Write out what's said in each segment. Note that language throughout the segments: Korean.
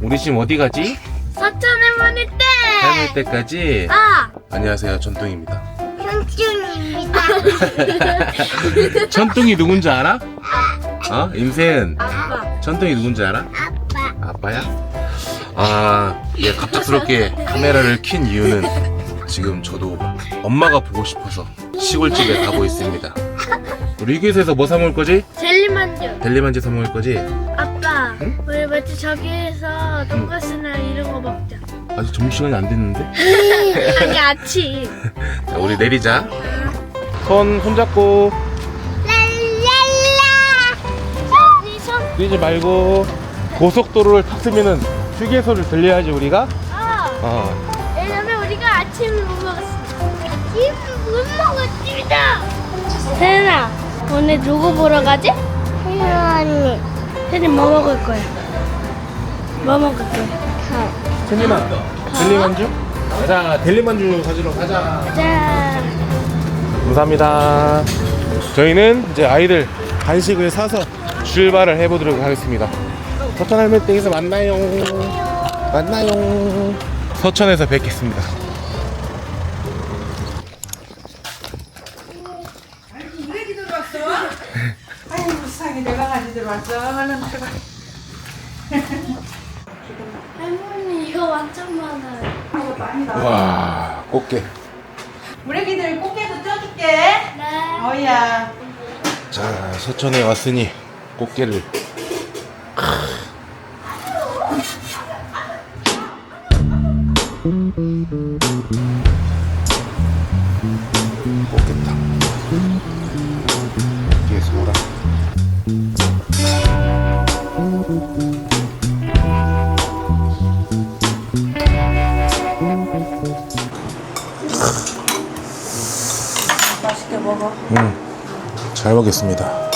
우리 지금 어디 가지? 사천의 머니 때. 할머니 때까지. 아, 안녕하세요, 전뚱입니다. 현준입니다. 전뚱이 누군지 알아? 어? 임세은. 아빠. 전뚱이 누군지 알아? 아빠. 아빠야? 아, 예, 갑작스럽게 카메라를 킨 이유는 지금 저도 엄마가 보고 싶어서 시골집에 가고 있습니다. 우리 이교에서 뭐 사 먹을 거지? 젤리만두. 델리만지 사 먹을 거지? 아빠, 응? 우리 마치 저기에서 돈가스나 이런 거 먹자. 아직 점심시간이 안 됐는데? 아니 아침. 자, 우리 내리자. 손 손잡고 랄랄라. 이 손. 뛰지 말고 고속도로를 탔으면은 휴게소를 들려야지 우리가. 아, 어. 왜냐면 우리가 아침을 못 먹었어. 아침 못 먹었습니다. 세나, 오늘 누구 보러 가지? 혜연 언니. 혜연 뭐 먹을 거야? 뭐 먹을 거야? 델리만 델리만주? 자 델리만주 가지러 가자. 자, 감사합니다. 저희는 이제 아이들 간식을 사서 출발을 해보도록 하겠습니다. 서천 할머니 댁에서 만나요. 만나요. 서천에서 뵙겠습니다. 이래기 들어왔어? 아이고 세상에 들어왔어 얼른 들어가 할머니 이거 완전 많아요. 아이고 많이 나와 와 꽃게. 우리 애기들 꽃게도 쪄줄게 네. 어이야 자 서천에 왔으니 꽃게를. 꽃게탕. 잘 먹겠습니다.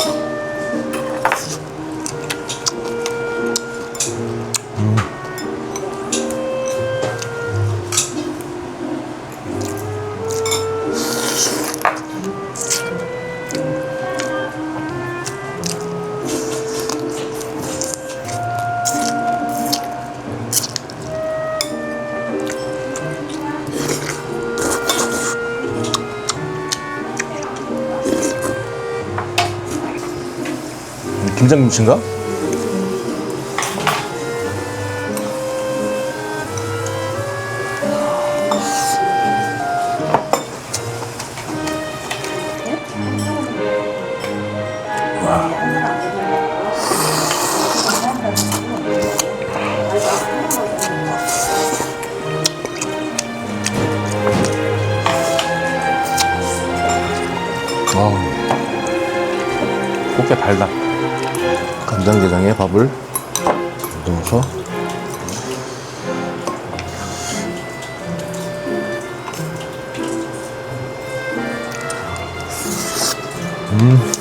김장김치인가? 와. 꽃게 달다. 간장게장에 밥을 넣어서 음.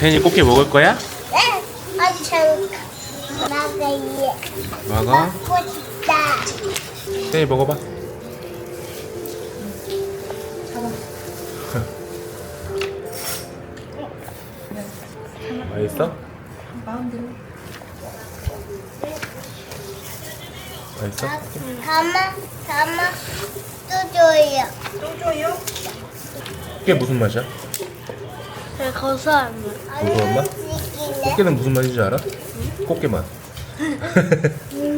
세연이 꽃게 먹을 거야? 네, 아주 잘 먹어요. 먹어. 먹고 싶다. 세연이 먹어봐. 맛있어? 마음대로 맛있어? 담아, 담아, 또 줘요. 또 줘요? 꽃게 무슨 맛이야? 네, 고소한 맛. 고소한 맛? 꽃게는 무슨 맛인지 알아? 꽃게 맛.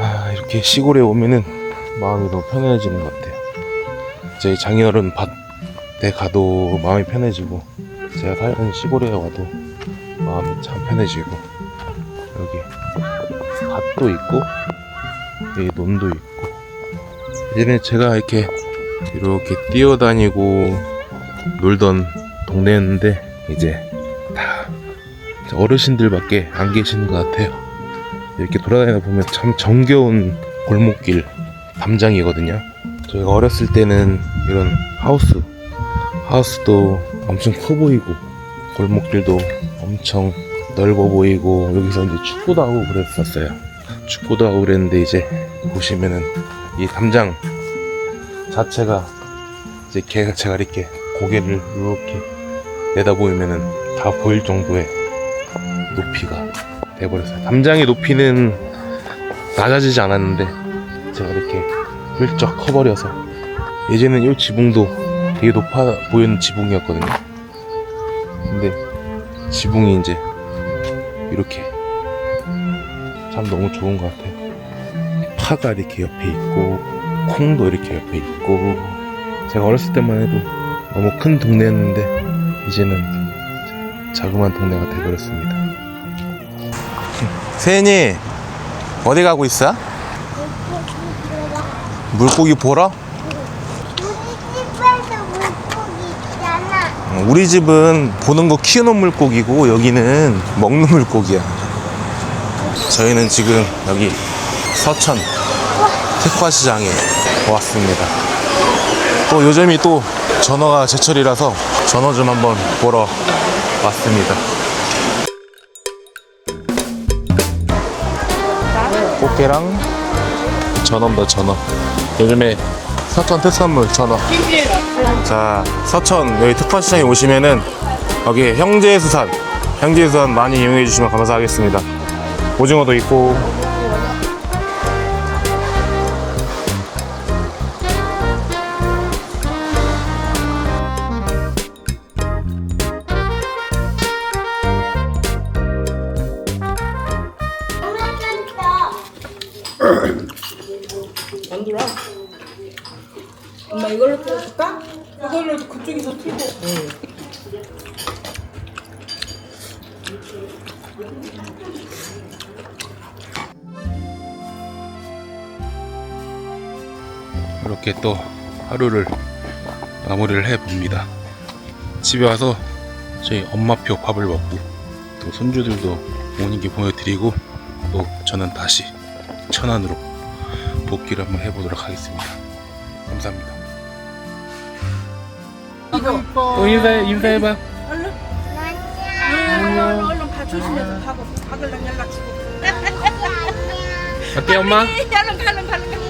아, 이렇게 시골에 오면은 마음이 너무 편해지는 것 같아요. 제 장인어른 밭에 가도 마음이 편해지고, 제가 살던 시골에 와도 마음이 참 편해지고, 여기 밭도 있고, 여기 논도 있고, 예전에 제가 이렇게 이렇게 뛰어다니고 놀던 동네였는데 이제 다 어르신들밖에 안 계시는 것 같아요. 이렇게 돌아다니다 보면 참 정겨운 골목길 담장이거든요. 저희가 어렸을 때는 이런 하우스 하우스도 엄청 커 보이고 골목길도 엄청 넓어 보이고 여기서 이제 축구도 하고 그랬었어요. 축구도 하고 그랬는데 이제 보시면은 이 담장 자체가 이제 걔가 제가 이렇게 고개를 이렇게 내다 보이면은 다 보일 정도의 높이가 돼버렸어요. 담장의 높이는 낮아지지 않았는데 제가 이렇게 훌쩍 커버려서 예전엔 이 지붕도 되게 높아 보이는 지붕이었거든요. 근데 지붕이 이제 이렇게 참 너무 좋은 것 같아요. 파가 이렇게 옆에 있고 콩도 이렇게 옆에 있고 제가 어렸을 때만 해도 너무 큰 동네였는데 이제는 자그마한 동네가 돼버렸습니다. 세연이 어디 가고 있어? 물고기 보러? 우리 집에서 물고기 있잖아. 어, 우리 집은 보는 거 키우는 물고기고 여기는 먹는 물고기야. 저희는 지금 여기 서천 특화시장에 왔습니다. 또 요즘이 또 전어가 제철이라서 전어 좀 한번 보러 왔습니다. 꽃게랑 전어입니다, 전어. 요즘에 서천 특산물 전어. 자, 서천 여기 특화시장에 오시면은 여기 형제수산, 형제수산 많이 이용해 주시면 감사하겠습니다. 오징어도 있고. 엄마 이걸로 풀어줄까? 이걸로 그쪽에서 틀고. 이렇게 또 하루를 마무리를 해 봅니다. 집에 와서 저희 엄마표 밥을 먹고 또 손주들도 모닝게 보여드리고 또 저는 다시 천안으로 복귀를 한번 해보도록 하겠습니다. 감사합니다. 이거. 또 인사해 인사해봐. 얼른. 얼른 얼른 가 조심해서 가고 가글랑 연락 주고. 갈게 엄마. 얼른 가는 가는 가.